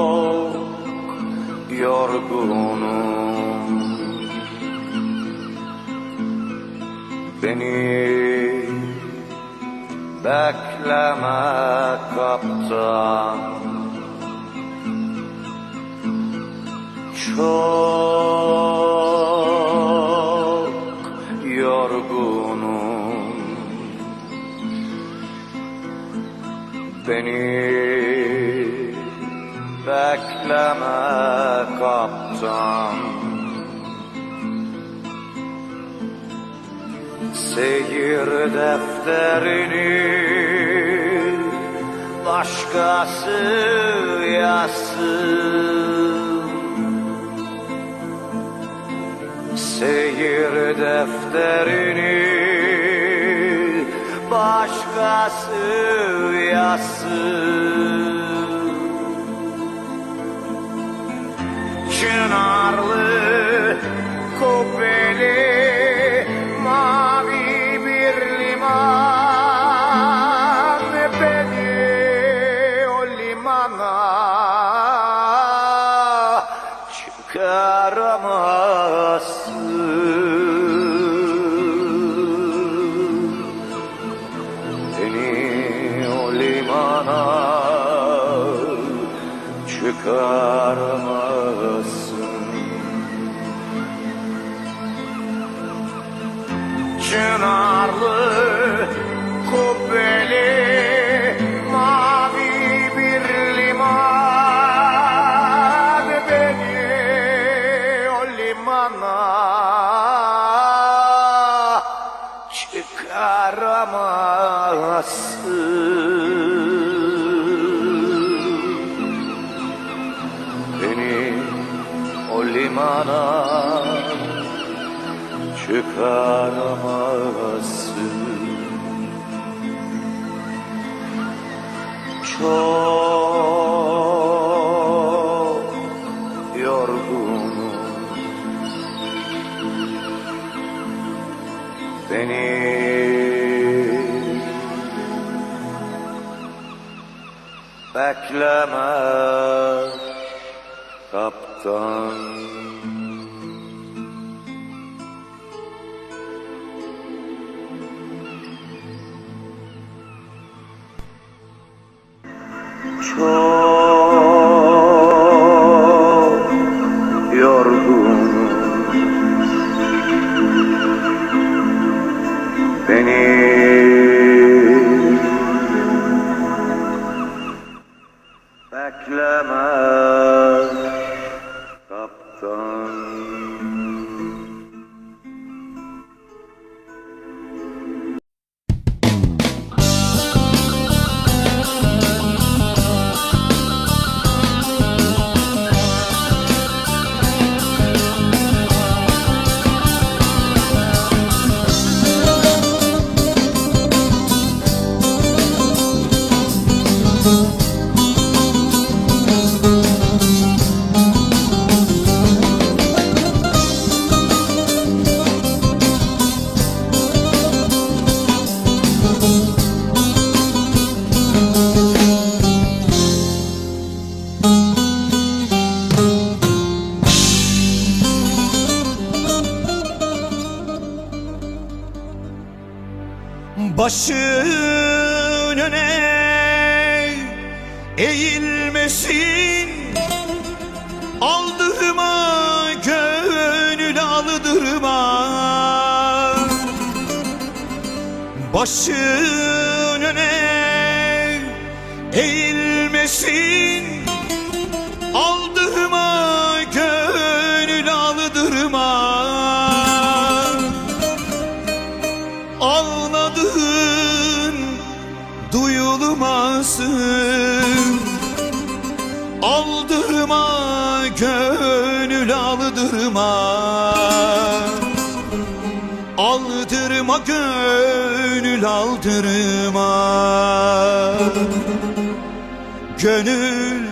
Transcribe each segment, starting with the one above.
çok yorgunum. Beni bekleme kaptan. Çok Beni bekleme kaptan. Seyir defterini başkası yazsın. Seyir defterini başkası yazsın Çınarlı, limana çıkaramazsın Çınarlı, kubbeli, mavi bir liman Beni o limana çıkaramazsın o limana çıkaramazsın Çok yorgunum. Beni bekleme Çok yorgunum Beni bekleme kaptan Başın öne eğilmesin. Aldırma gönül aldırma. Başın öne eğilmesin gönül aldırma Gönül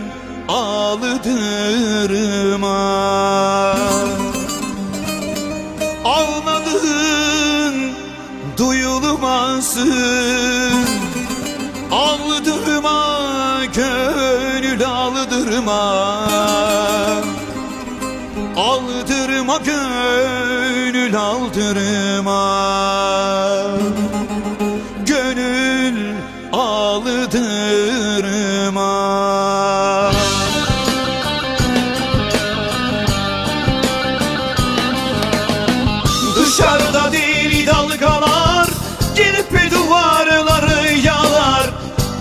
aldırma Ağladığın duyulmasın. Aldırma gönül aldırma Aldırma gönül aldırma. Gönül aldırma. Dışarıda deli dalgalar Gelip duvarları yalar.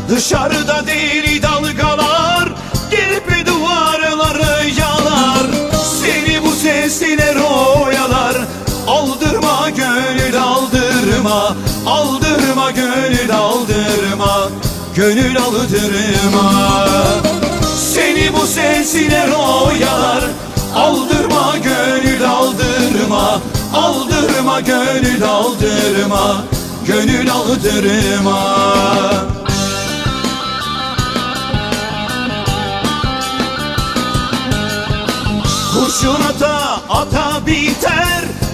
Dışarıda deli dalgalar aldırma Aldırma gönül aldırma Gönül aldırma. Seni bu sesler oyalar Aldırma gönül aldırma Aldırma gönül aldırma Gönül aldırma. Kurşun ata ata biter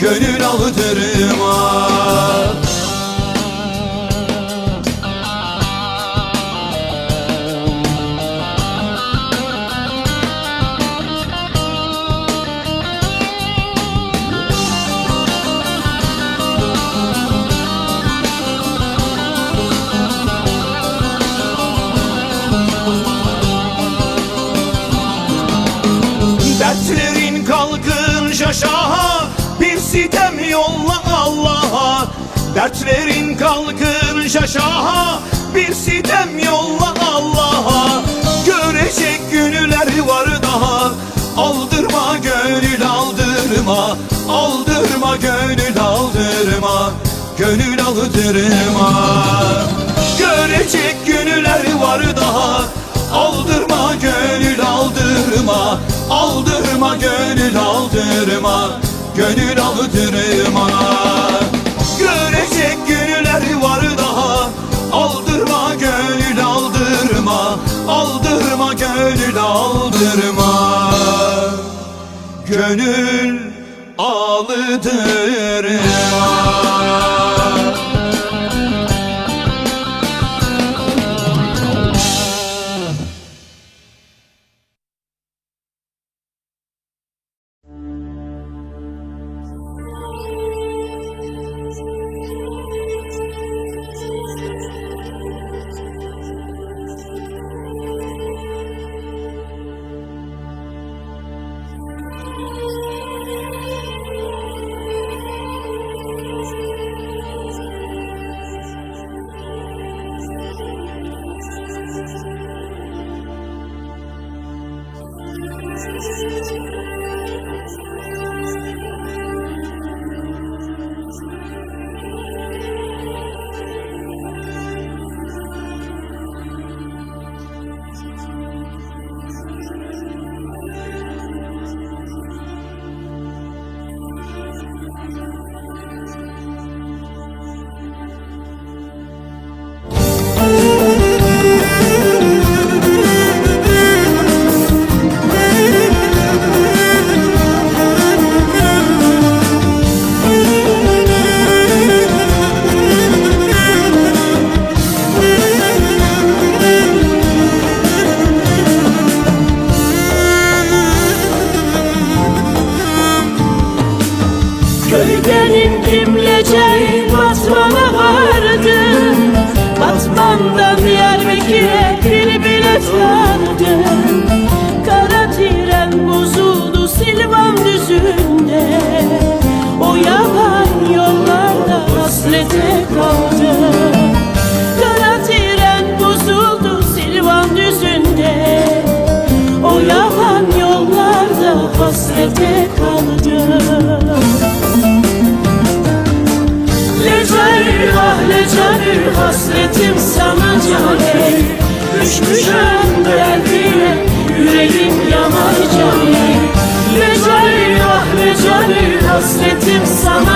Gönül aldırma Dertlerin kalkın şaşaha Bir sitem yolla Allah'a. Dertlerin kalkın şaşaha Bir sitem yolla Allah'a. Görecek günler var daha Aldırma gönül aldırma. Aldırma gönül aldırma Gönül aldırma. Görecek günler var daha Aldırma gönül aldırma. Aldırma gönül aldırma Gönül aldırma Görecek günler var daha. Aldırma gönül aldırma. Aldırma gönül aldırma. Gönül aldırma hasretim sana cane Düşmüşüm derdine yüreğim yanar cane Lecanür canı hasretim sana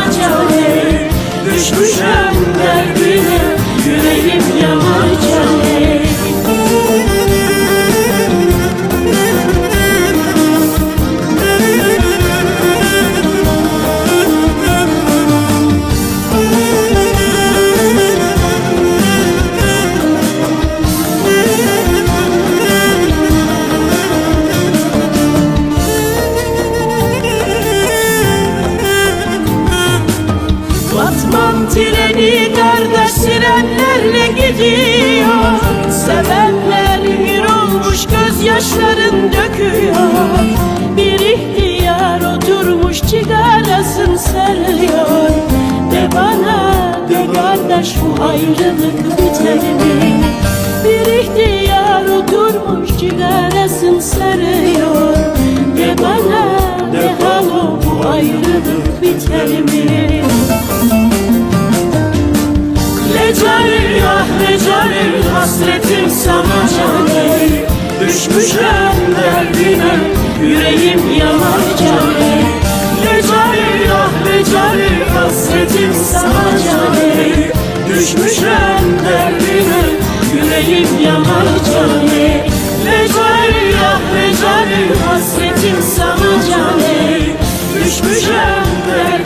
treni kardeş sirenlerle gidiyor. Sevenler bir olmuş gözyaşların döküyor. Bir ihtiyar oturmuş cigarasını sarıyor De bana de kardeş bu ayrılık biter mi? Bir ihtiyar oturmuş cigarasını sarıyor yüreğim yanarken Necari ah necari hasretim sana cani. Düşmüş en derdine yüreğim yanarken Necari ah necari hasretim sana cani. Düşmüş en